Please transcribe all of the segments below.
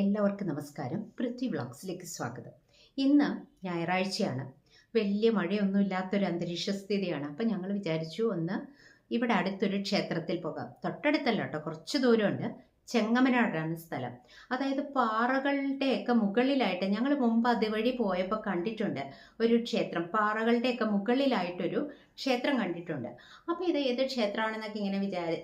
എല്ലാവർക്കും നമസ്കാരം. പൃഥ്വി വ്ളോഗ്സിലേക്ക് സ്വാഗതം. ഇന്ന് ഞായറാഴ്ചയാണ്. വലിയ മഴയൊന്നും ഇല്ലാത്തൊരു അന്തരീക്ഷ സ്ഥിതിയാണ്. അപ്പം ഞങ്ങൾ വിചാരിച്ചു ഒന്ന് ഇവിടെ അടുത്തൊരു ക്ഷേത്രത്തിൽ പോകാം. തൊട്ടടുത്തല്ല കേട്ടോ കുറച്ച് ദൂരമുണ്ട്. ചെങ്ങമനാടാണ് സ്ഥലം. അതായത് പാറകളുടെയൊക്കെ മുകളിലായിട്ട് ഞങ്ങൾ മുമ്പ് അതുവഴി പോയപ്പോൾ കണ്ടിട്ടുണ്ട് ഒരു ക്ഷേത്രം. പാറകളുടെയൊക്കെ മുകളിലായിട്ടൊരു ക്ഷേത്രം കണ്ടിട്ടുണ്ട്. അപ്പോൾ ഇത് ഏത് ക്ഷേത്രമാണെന്നൊക്കെ ഇങ്ങനെ വിചാരി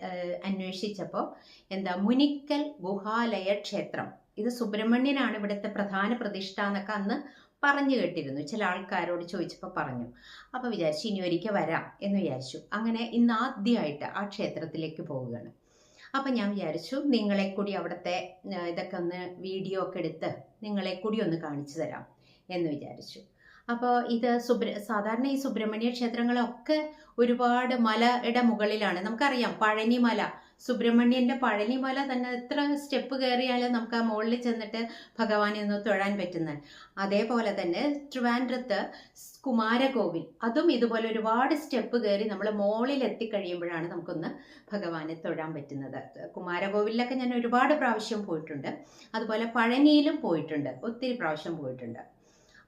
അന്വേഷിച്ചപ്പോൾ എന്താ മുനിക്കൽ ഗുഹാലയ ക്ഷേത്രം. ഇത് സുബ്രഹ്മണ്യനാണ് ഇവിടുത്തെ പ്രധാന പ്രതിഷ്ഠ എന്നൊക്കെ അന്ന് പറഞ്ഞു കേട്ടിരുന്നു. ചില ആൾക്കാരോട് ചോദിച്ചപ്പോൾ പറഞ്ഞു. അപ്പോൾ വിചാരിച്ചു ഇനി ഒരിക്കൽ വരാം എന്ന് വിചാരിച്ചു. അങ്ങനെ ഇന്ന് ആദ്യമായിട്ട് ആ ക്ഷേത്രത്തിലേക്ക് പോവുകയാണ്. അപ്പം ഞാൻ വിചാരിച്ചു നിങ്ങളെ കൂടി അവിടുത്തെ ഇതൊക്കെ ഒന്ന് വീഡിയോ ഒക്കെ എടുത്ത് നിങ്ങളെ കൂടി ഒന്ന് കാണിച്ചു തരാം എന്ന് വിചാരിച്ചു. അപ്പോൾ ഇത് സുബ്ര സാധാരണ ഈ സുബ്രഹ്മണ്യ ക്ഷേത്രങ്ങളൊക്കെ ഒരുപാട് മലയുടെ മുകളിലാണ്. നമുക്കറിയാം പഴനി മല സുബ്രഹ്മണ്യന്റെ പഴനി മല തന്നെ എത്ര സ്റ്റെപ്പ് കയറിയാലും നമുക്ക് ആ മുകളിൽ ചെന്നിട്ട് ഭഗവാനെ ഒന്ന് തൊഴാൻ പറ്റുന്നത് അതേപോലെ തന്നെ ട്രിവാൻഡ്രത്ത് കുമാരകോവിൽ അതും ഇതുപോലെ ഒരുപാട് സ്റ്റെപ്പ് കയറി നമ്മൾ മോളിൽ എത്തിക്കഴിയുമ്പോഴാണ് നമുക്കൊന്ന് ഭഗവാനെ തൊഴാൻ പറ്റുന്നത്. കുമാരകോവിലൊക്കെ ഞാൻ ഒരുപാട് പ്രാവശ്യം പോയിട്ടുണ്ട്. അതുപോലെ പഴനിയിലും പോയിട്ടുണ്ട്. ഒത്തിരി പ്രാവശ്യം പോയിട്ടുണ്ട്.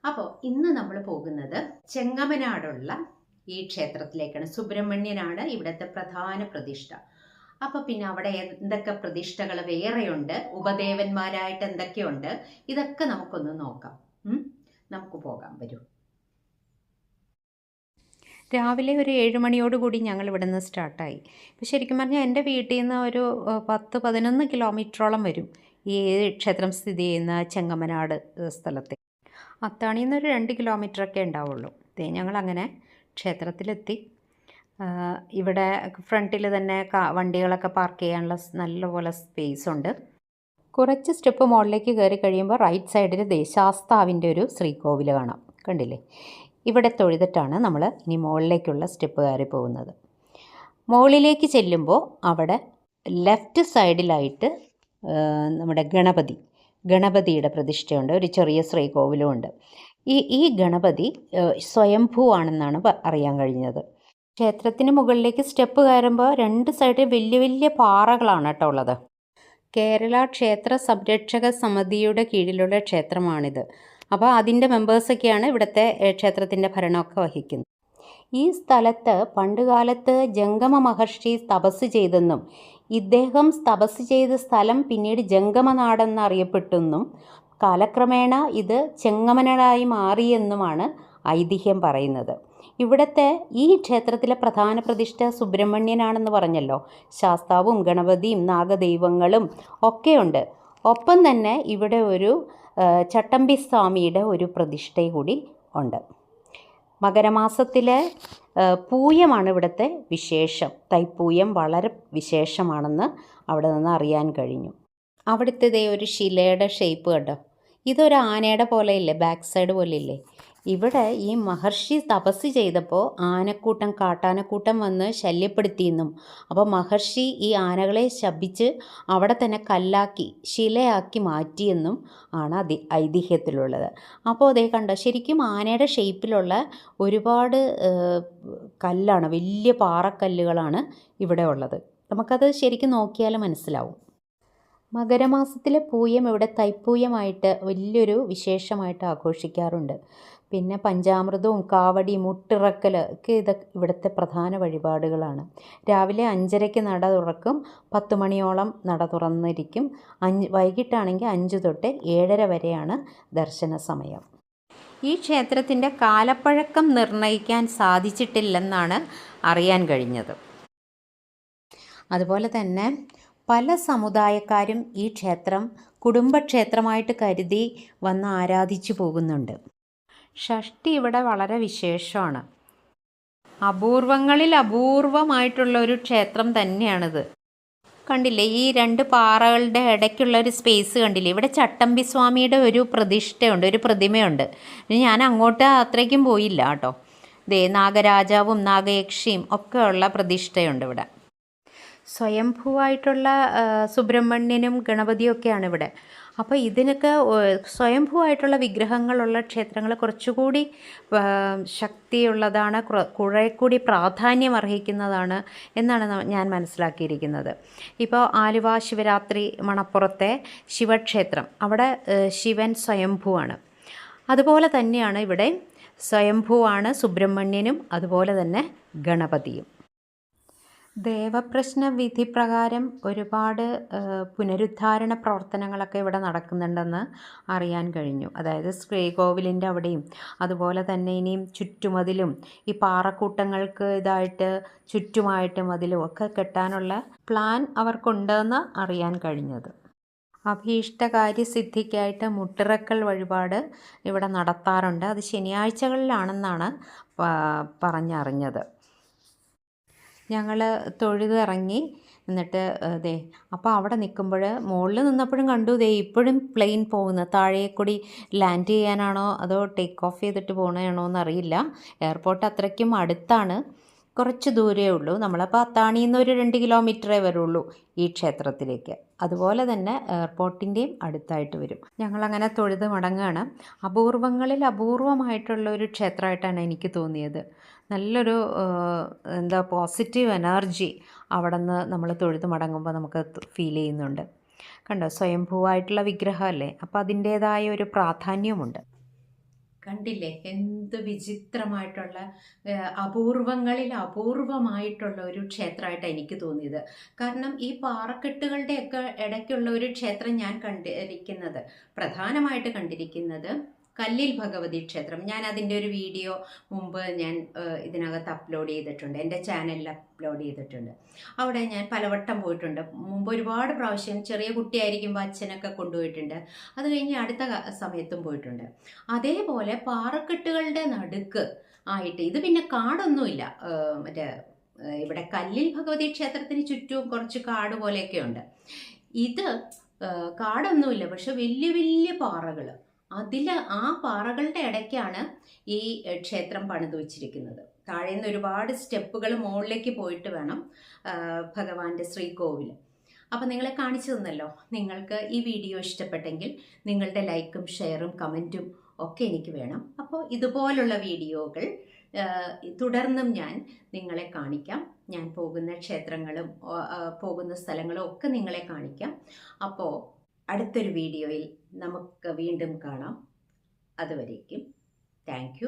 അപ്പോൾ ഇന്ന് നമ്മൾ പോകുന്നത് ചെങ്ങമനാടുള്ള ഈ ക്ഷേത്രത്തിലേക്കാണ്. സുബ്രഹ്മണ്യനാണ് ഇവിടുത്തെ പ്രധാന പ്രതിഷ്ഠ. അപ്പൊ പിന്നെ അവിടെ എന്തൊക്കെ പ്രതിഷ്ഠകൾ വേറെയുണ്ട്? ഉപദേവന്മാരായിട്ട് എന്തൊക്കെയുണ്ട്? ഇതൊക്കെ നമുക്കൊന്ന് നോക്കാം? നമുക്ക് പോകാം. വരൂ. രാവിലെ ഒരു ഏഴ് മണിയോടുകൂടി ഞങ്ങൾ ഇവിടെ നിന്ന് സ്റ്റാർട്ടായി. ഇപ്പം ശരിക്കും പറഞ്ഞാൽ എന്റെ വീട്ടിൽ നിന്ന് ഒരു പത്ത് പതിനൊന്ന് കിലോമീറ്ററോളം വരും ഈ ക്ഷേത്രം സ്ഥിതി ചെയ്യുന്ന ചെങ്ങമനാട് സ്ഥലത്തെ. അത്താണിന്നൊരു നിന്ന് ഒരു രണ്ട് കിലോമീറ്ററൊക്കെ ഉണ്ടാവുള്ളൂ. ഞങ്ങളങ്ങനെ ക്ഷേത്രത്തിലെത്തി. ഇവിടെ ഫ്രണ്ടിൽ തന്നെ വണ്ടികളൊക്കെ പാർക്ക് ചെയ്യാനുള്ള നല്ലപോലെ സ്പേസ് ഉണ്ട്. കുറച്ച് സ്റ്റെപ്പ് മുകളിലേക്ക് കയറി കഴിയുമ്പോൾ റൈറ്റ് സൈഡിൽ ദേശാസ്താവിന്റെ ഒരു ശ്രീകോവിൽ കാണാം. കണ്ടില്ലേ? ഇവിടെ തൊഴുതിട്ടാണ് നമ്മൾ ഇനി മുകളിലേക്കുള്ള സ്റ്റെപ്പ് കയറി പോകുന്നത്. മുകളിലേക്ക് ചെല്ലുമ്പോൾ അവിടെ ലെഫ്റ്റ് സൈഡിലായിട്ട് നമ്മുടെ ഗണപതി ഗണപതിയുടെ പ്രതിഷ്ഠയുണ്ട്. ഒരു ചെറിയ ശ്രീകോവിലുമുണ്ട് ഈ ഈ ഗണപതി സ്വയംഭൂ ആണെന്നാണ് അറിയാൻ കഴിഞ്ഞത്. ക്ഷേത്രത്തിന് മുകളിലേക്ക് സ്റ്റെപ്പ് കയറുമ്പോൾ രണ്ട് സൈഡിൽ വലിയ വലിയ പാറകളാണ് കേട്ടോ ഉള്ളത്. കേരള ക്ഷേത്ര സംരക്ഷക സമിതിയുടെ കീഴിലുള്ള ക്ഷേത്രമാണിത്. അപ്പോൾ അതിന്റെ മെമ്പേഴ്സൊക്കെയാണ് ഇവിടുത്തെ ക്ഷേത്രത്തിന്റെ ഭരണമൊക്കെ വഹിക്കുന്നത്. ഈ സ്ഥലത്ത് പണ്ടുകാലത്ത് ജംഗമ മഹർഷി തപസ് ചെയ്തെന്നും ഇദ്ദേഹം തപസ് ചെയ്ത സ്ഥലം പിന്നീട് ജംഗമനാടെന്ന് അറിയപ്പെട്ടെന്നും കാലക്രമേണ ഇത് ചെങ്ങമനാടായി മാറിയെന്നുമാണ് ഐതിഹ്യം പറയുന്നത്. ഇവിടുത്തെ ഈ ക്ഷേത്രത്തിലെ പ്രധാന പ്രതിഷ്ഠ സുബ്രഹ്മണ്യനാണെന്ന് പറഞ്ഞല്ലോ. ശാസ്താവും ഗണപതിയും നാഗദൈവങ്ങളും ഒക്കെയുണ്ട്. ഒപ്പം തന്നെ ഇവിടെ ഒരു ചട്ടമ്പി സ്വാമിയുടെ ഒരു പ്രതിഷ്ഠ കൂടി ഉണ്ട്. മകരമാസത്തിലെ പൂയമാണ് ഇവിടുത്തെ വിശേഷം. തൈപ്പൂയം വളരെ വിശേഷമാണെന്ന് അവിടെ നിന്ന് അറിയാൻ കഴിഞ്ഞു. അവിടുത്തെ ഒരു ശിലയുടെ ഷേപ്പ് കണ്ടോ? ഇതൊരു ആനയുടെ പോലെ ഇല്ലേ ബാക്ക് സൈഡ് പോലെ ഇല്ലേ ഇവിടെ ഈ മഹർഷി തപസ് ചെയ്തപ്പോൾ ആനക്കൂട്ടം കാട്ടാനക്കൂട്ടം വന്ന് ശല്യപ്പെടുത്തിയെന്നും അപ്പോൾ മഹർഷി ഈ ആനകളെ ശപിച്ച് അവിടെ തന്നെ കല്ലാക്കി ശിലയാക്കി മാറ്റിയെന്നും ആണ് അതി ഐതിഹ്യത്തിലുള്ളത്. അപ്പോൾ അതേ കണ്ട ശരിക്കും ആനയുടെ ഷേപ്പിലുള്ള ഒരുപാട് കല്ലാണ് വലിയ പാറക്കല്ലുകളാണ് ഇവിടെ ഉള്ളത്. നമുക്കത് ശരിക്കും നോക്കിയാൽ മനസ്സിലാവും. മകരമാസത്തിലെ പൂയം ഇവിടെ തൈപ്പൂയമായിട്ട് വലിയൊരു വിശേഷമായിട്ട് ആഘോഷിക്കാറുണ്ട്. പിന്നെ പഞ്ചാമൃതവും കാവടി മുട്ടിറക്കൽ ഒക്കെ ഇത് ഇവിടുത്തെ പ്രധാന വഴിപാടുകളാണ്. രാവിലെ അഞ്ചരയ്ക്ക് നട തുറക്കും പത്ത് മണിയോളം നട തുറന്നിരിക്കും. അഞ്ച് വൈകിട്ടാണെങ്കിൽ അഞ്ച് തൊട്ട് ഏഴര വരെയാണ് ദർശന സമയം. ഈ ക്ഷേത്രത്തിന്റെ കാലപ്പഴക്കം നിർണയിക്കാൻ സാധിച്ചിട്ടില്ലെന്നാണ് അറിയാൻ കഴിഞ്ഞത്. അതുപോലെ തന്നെ പല സമുദായക്കാരും ഈ ക്ഷേത്രം കുടുംബക്ഷേത്രമായിട്ട് കരുതി വന്ന് ആരാധിച്ചു പോകുന്നുണ്ട്. ഷഷ്ടി ഇവിടെ വളരെ വിശേഷമാണ്. അപൂർവങ്ങളിൽ അപൂർവമായിട്ടുള്ള ഒരു ക്ഷേത്രം തന്നെയാണിത്. കണ്ടില്ലേ ഈ രണ്ട് പാറകളുടെ ഇടയ്ക്കുള്ള ഒരു സ്പേസ് കണ്ടില്ലേ? ഇവിടെ ചട്ടമ്പി സ്വാമിയുടെ ഒരു പ്രതിഷ്ഠയുണ്ട് ഒരു പ്രതിമയുണ്ട്. ഞാൻ അങ്ങോട്ട് അത്രയ്ക്കും പോയില്ല കേട്ടോ. ദേ നാഗരാജാവും നാഗയക്ഷിയും ഒക്കെയുള്ള പ്രതിഷ്ഠയുണ്ട് ഇവിടെ. സ്വയംഭൂവായിട്ടുള്ള സുബ്രഹ്മണ്യനും ഗണപതിയും ഒക്കെയാണ് ഇവിടെ. അപ്പോൾ ഇതിനൊക്കെ സ്വയംഭൂവായിട്ടുള്ള വിഗ്രഹങ്ങളുള്ള ക്ഷേത്രങ്ങൾ കുറച്ചുകൂടി ശക്തിയുള്ളതാണ് കുറേ കൂടി പ്രാധാന്യം അർഹിക്കുന്നതാണ് എന്നാണ് ഞാൻ മനസ്സിലാക്കിയിരിക്കുന്നത്. ഇപ്പോൾ ആലുവ ശിവരാത്രി മണപ്പുറത്തെ ശിവക്ഷേത്രം അവിടെ ശിവൻ സ്വയംഭൂവാണ്. അതുപോലെ തന്നെയാണ് ഇവിടെ സ്വയംഭൂവാണ് സുബ്രഹ്മണ്യനും അതുപോലെ തന്നെ ഗണപതിയും. ദേവപ്രശ്ന വിധി പ്രകാരം ഒരുപാട് പുനരുദ്ധാരണ പ്രവർത്തനങ്ങളൊക്കെ ഇവിടെ നടക്കുന്നുണ്ടെന്ന് അറിയാൻ കഴിഞ്ഞു. അതായത് ശ്രീകോവിലിന്റെ അവിടെയും അതുപോലെ തന്നെ ഇനിയും ചുറ്റുമതിലും ഈ പാറക്കൂട്ടങ്ങൾക്ക് ഇതായിട്ട് ചുറ്റുമായിട്ട് മതിലും ഒക്കെ കെട്ടാനുള്ള പ്ലാൻ അവർക്കുണ്ടെന്ന് അറിയാൻ കഴിഞ്ഞത്. അഭീഷ്ടകാര്യ സിദ്ധിക്കായിട്ട് മുട്ടിറക്കൽ വഴിപാട് ഇവിടെ നടത്താറുണ്ട്. അത് ശനിയാഴ്ചകളിലാണെന്നാണ് പറഞ്ഞറിഞ്ഞത്. ഞങ്ങൾ തൊഴുതിറങ്ങി എന്നിട്ട് ദേ അപ്പോൾ അവിടെ നിൽക്കുമ്പോൾ മുകളിൽ നിന്നപ്പോഴും കണ്ടു ദേ ഇപ്പോഴും പ്ലെയിൻ പോകുന്ന. താഴെ കൂടി ലാൻഡ് ചെയ്യാനാണോ അതോ ടേക്ക് ഓഫ് ചെയ്തിട്ട് പോകണമാണോ എന്നറിയില്ല. എയർപോർട്ട് അത്രയ്ക്കും അടുത്താണ്. കുറച്ച് ദൂരേ ഉള്ളൂ. നമ്മളപ്പോൾ അത്താണിയിൽ നിന്ന് ഒരു രണ്ട് കിലോമീറ്ററേ വരുള്ളൂ ഈ ക്ഷേത്രത്തിലേക്ക്. അതുപോലെ തന്നെ എയർപോർട്ടിന്റെയും അടുത്തായിട്ട് വരും. ഞങ്ങളങ്ങനെ തൊഴുത് മടങ്ങുകയാണ്. അപൂർവങ്ങളിൽ അപൂർവമായിട്ടുള്ള ഒരു ക്ഷേത്രമായിട്ടാണ് എനിക്ക് തോന്നിയത്. നല്ലൊരു എന്താ പോസിറ്റീവ് എനർജി അവിടെ നിന്ന് നമ്മൾ തൊഴുത് മടങ്ങുമ്പോൾ നമുക്ക് ഫീൽ ചെയ്യുന്നുണ്ട്. കണ്ടോ? സ്വയംഭൂവായിട്ടുള്ള വിഗ്രഹമല്ലേ? അപ്പോൾ അതിന്റേതായ ഒരു പ്രാധാന്യമുണ്ട് കണ്ടില്ലേ? എന്ത് വിചിത്രമായിട്ടുള്ള അപൂർവങ്ങളിൽ അപൂർവമായിട്ടുള്ള ഒരു ക്ഷേത്രമായിട്ടാണ് എനിക്ക് തോന്നിയത്. കാരണം ഈ പാറക്കെട്ടുകളുടെയൊക്കെ ഇടയ്ക്കുള്ള ഒരു ക്ഷേത്രം ഞാൻ കണ്ടിരിക്കുന്നത് പ്രധാനമായിട്ട് കണ്ടിരിക്കുന്നത് കല്ലിൽ ഭഗവതി ക്ഷേത്രം. ഞാൻ അതിന്റെ ഒരു വീഡിയോ മുമ്പ് ഞാൻ ഇതിനകത്ത് അപ്ലോഡ് ചെയ്തിട്ടുണ്ട്. എന്റെ ചാനലിൽ അപ്ലോഡ് ചെയ്തിട്ടുണ്ട്. അവിടെ ഞാൻ പലവട്ടം പോയിട്ടുണ്ട്. മുമ്പ് ഒരുപാട് പ്രാവശ്യം ചെറിയ കുട്ടിയായിരിക്കുമ്പോൾ അച്ഛനൊക്കെ കൊണ്ടുപോയിട്ടുണ്ട്. അത് കഴിഞ്ഞ് അടുത്ത സമയത്തും പോയിട്ടുണ്ട്. അതേപോലെ പാറക്കെട്ടുകളുടെ നടുക്ക് ആയിട്ട് ഇത് പിന്നെ കാടൊന്നുമില്ല. മറ്റേ ഇവിടെ കല്ലിൽ ഭഗവതി ക്ഷേത്രത്തിന് ചുറ്റും കുറച്ച് കാട് പോലെയൊക്കെ ഉണ്ട് ഇത് കാടൊന്നുമില്ല. പക്ഷെ വലിയ വലിയ പാറകൾ അതിൽ ആ പാറകളുടെ ഇടയ്ക്കാണ് ഈ ക്ഷേത്രം പണിതു വച്ചിരിക്കുന്നത്. താഴെ നിന്ന് ഒരുപാട് സ്റ്റെപ്പുകൾ മുകളിലേക്ക് പോയിട്ട് വേണം ഭഗവാന്റെ ശ്രീകോവിൽ അപ്പോൾ നിങ്ങളെ കാണിച്ചു തന്നല്ലോ. നിങ്ങൾക്ക് ഈ വീഡിയോ ഇഷ്ടപ്പെട്ടെങ്കിൽ നിങ്ങളുടെ ലൈക്കും ഷെയറും കമന്റും ഒക്കെ എനിക്ക് വേണം. അപ്പോൾ ഇതുപോലുള്ള വീഡിയോകൾ തുടർന്നും ഞാൻ നിങ്ങളെ കാണിക്കാം. ഞാൻ പോകുന്ന ക്ഷേത്രങ്ങളും പോകുന്ന സ്ഥലങ്ങളും ഒക്കെ നിങ്ങളെ കാണിക്കാം. അപ്പോൾ അടുത്തൊരു വീഡിയോയിൽ നമുക്ക് വീണ്ടും കാണാം. അതുവരേക്കും താങ്ക്